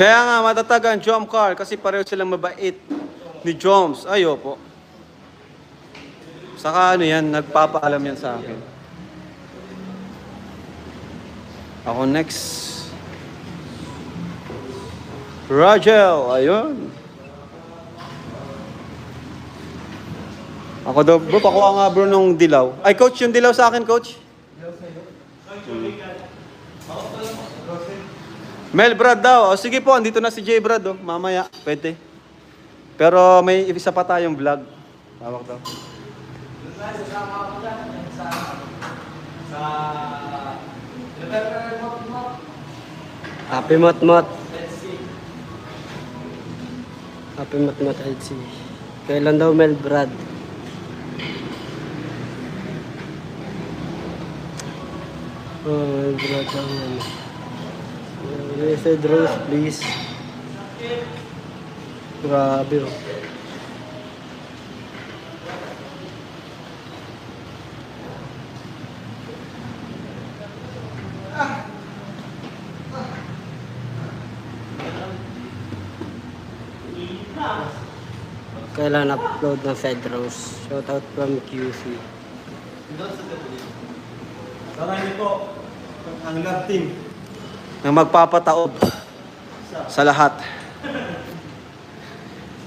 Kaya nga matatag ang Jom Car kasi pareho silang mabait ni Joms. Ayo po. Saka ano yan, nagpapaalam yan sa akin. Ako next. Rogel, ayun. Ako daw, bro, pakuha nga bro nung dilaw. Ay, coach, yung dilaw sa akin, coach. Mel Brad daw. O, sige po, andito na si J Brad. Oh. Mamaya, pwede. Pero may isa pa tayong vlog. Tawag daw. Happy Mot Mot. Happy Mot Mot LC. Kailan daw Mel Brad? Oh, Mel Brad daw yan. Blessed Rose, please. Grabe oh. Kailan upload ng Fed Rose. Shoutout from QC. Niyo po ang love team na magpapataob sa lahat.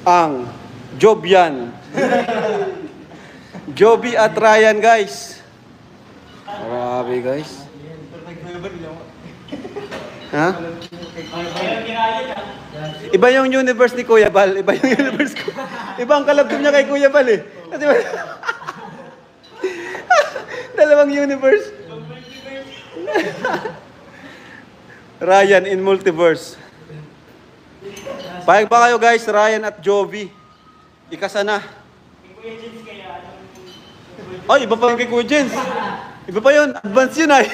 ang Jobian. Joby at Ryan, guys. Grabe, guys. Ha? Iba yung universe ni Kuya Bal. Iba yung universe ko. Iba ang kalabdom niya kay Kuya Bal eh. Kasi? Dalawang universe. Ryan in multiverse. Payag pa kayo guys, Ryan at Jovi. Ikasa na. Ay, iba pa yung kay Kuya Jens. Iba pa yun. Advance yun ay.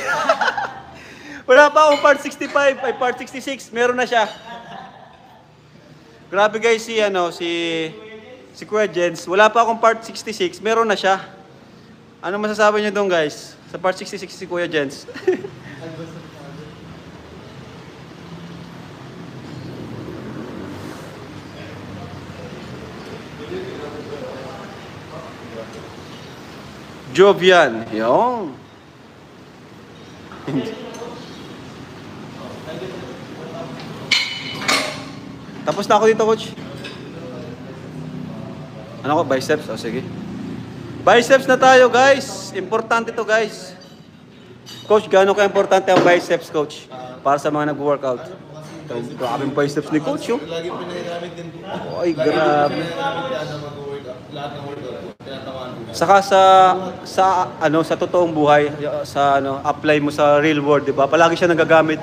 Wala pa akong part 65, ay part 66. Meron na siya. Grabe guys si ano, si si Kuya Jens. Wala pa akong part 66, meron na siya. Ano masasabi niyo doon guys? Sa part 66 si Kuya Jens. Jovian. Yung. Tapos na ako dito, coach. Ano ko? Biceps? O, sige. Biceps na tayo, guys. Importante to, guys. Coach, gaano ka-importante ang biceps, coach? Para sa mga nag-workout. Ito, grabing biceps ni coach, oh. Lagi pinagamit din. Ay, grabe. Lahat ng workout. Saka sa sa ano sa totoong buhay, sa ano, apply mo sa real world, 'di ba? Palagi siya nagagamit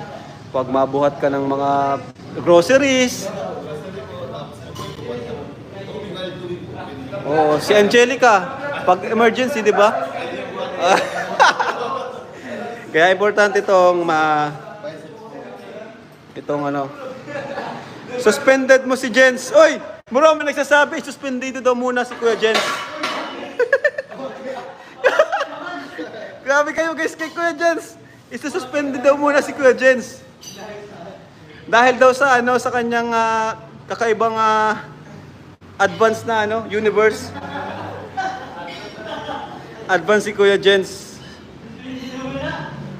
pag mabuhat ka ng mga groceries. Oh, si Angelica, pag emergency, 'di ba? Kaya importante itong ma itong ano Suspended mo si Jens. Oy! Marami nagsasabi, suspended daw muna si Kuya Jens. Grabe kayo guys kay Kuya Jens. Isususpended daw muna si Kuya Jens. Dahil daw sa ano sa kanyang ah, kakaibang ah, advance na ano, universe. Advance si Kuya Jens.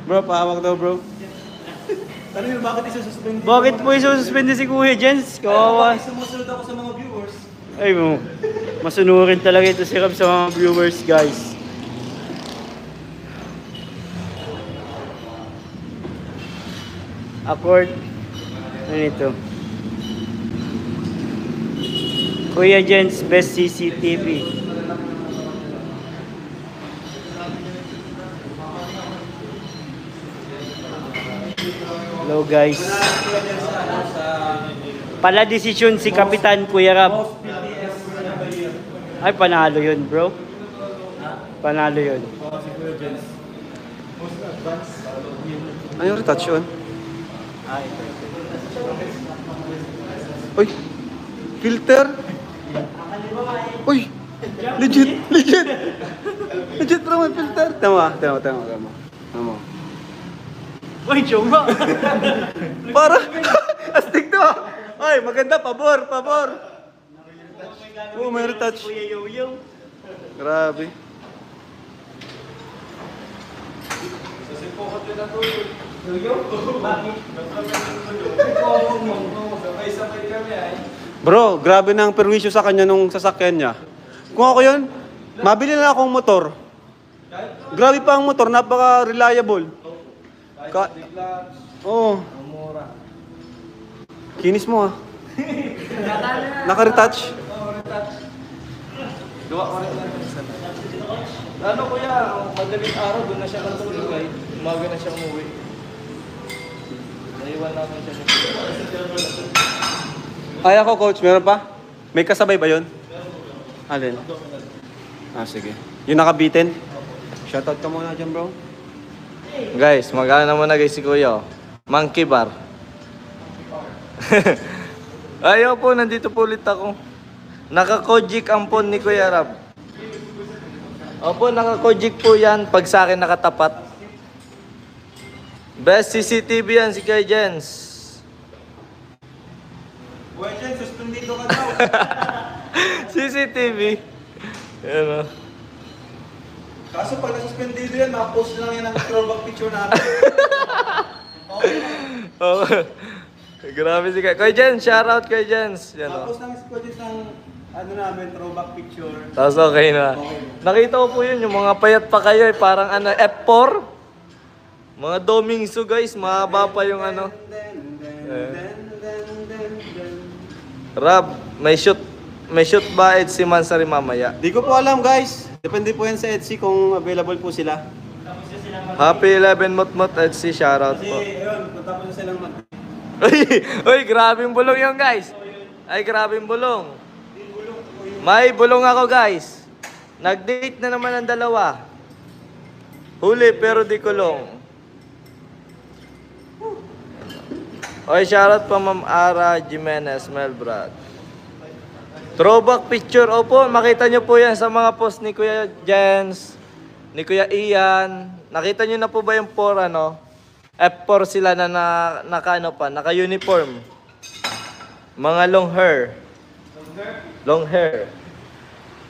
Bro, pahawak daw bro. Ano yun, bakit isususpend? Bakit po isususpende si Kuya Jens? Kawawa. Sumusunod ako sa mga viewers. Ay mo. Masunurin talaga ito si Ram sa mga viewers, guys. Accord. Ano ito? Kuya Jens, best CCTV. Hello guys. Pala desisyon si Kapitan Kuya Rab. Ay, panalo yun, bro. Panalo yun. Ano yung retouch yun? Uy! Filter! Uy! Legit! Legit! Legit bro, may filter! Tama, tama, tama, tama. Tama. Uy, chunga! Para! Astig to ah! Ay, maganda. Pabor, pabor. Oo, may retouch. Kuya Yoyo. Grabe. Bro, grabe na ang perwisyo sa kanya nung sasakyan niya. Kung ako yun, mabili na akong motor. Grabe pa ang motor, napaka-reliable. Ka Oo. Kinis mo ah. Naka-retouch. Gawa ko rin. Ano kuya, madaling araw, doon na siya natulog ay. Umaga na siya umuwi. Naiwan namin siya. Ay ako coach, meron pa? May kasabay ba yun? Alin? Ah, sige. Yung nakabitin? Shoutout ka muna dyan bro. Guys, mag-ano muna guys si Kuya. oh. Monkey bar. Ayaw po, nandito po ulit ako. Naka-kojik ang phone ni Kuya Rab. Opo, naka-kojik po yan pag sa akin nakatapat. Best CCTV yan si Kuya Jens. Boy, dyan, suspendido ka daw. CCTV. Ayan o. Kaso pag nasuspendido yan, makapost lang yan ang throwback picture natin. Oh. Grabe si Kuya. Kuya Jens, shoutout Kuya Jens. Yan o. Makapost lang si Kodit ng ano namin, throwback picture. Tapos okay na. Nakita ko po yun, yung mga payat pa kayo, eh, parang ano, F4. Mga domingso guys, mahaba pa yung ano. Rab, may shoot, may shoot ba Ed si Mansari mamaya? Di ko po alam guys. Depende po yan sa Etsy kung available po sila. Happy 11 Mutmut Etsy, shoutout po. ayun, punta po silang mag... Uy, uy, grabing bulong yun guys. Ay, grabing bulong. May bulong ako guys. Nag-date na naman ang dalawa. Huli pero di kulong. Oy, shoutout pa Ma'am Ara Jimenez Melbrad. Throwback picture. Opo, makita nyo po yan sa mga post ni Kuya Jens, ni Kuya Ian. Nakita nyo na po ba yung 4 ano? F4 sila na, na naka ano pa, naka-uniform. Mga long hair. Long hair.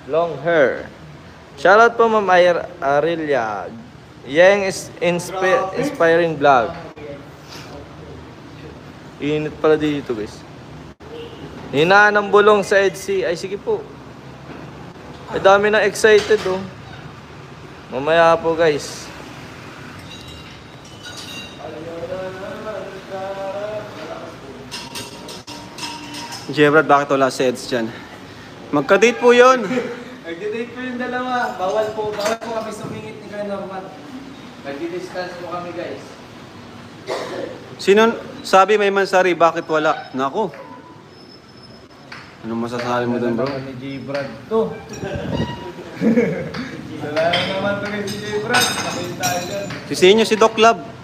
Long hair. Shoutout po Ma'am Arilia. Yang is inspi- inspiring vlog. Init pala dito guys. Hinaan ng bulong sa EDC. Ay sige po. Ay dami na excited oh. Mamaya po guys. Jebrad, bakit wala si Eds dyan? Magka-date po yun. Nagdi-date po yung dalawa. Bawal po, bawal po kami sumingit ni Kuya Norman. Nagdi-distance po kami guys. Sino sabi may mansari, bakit wala? Nako. Anong masasabi mo dun bro? ni J. Brad to. Wala naman to kay si dyan. Sisihin nyo si Doc Love.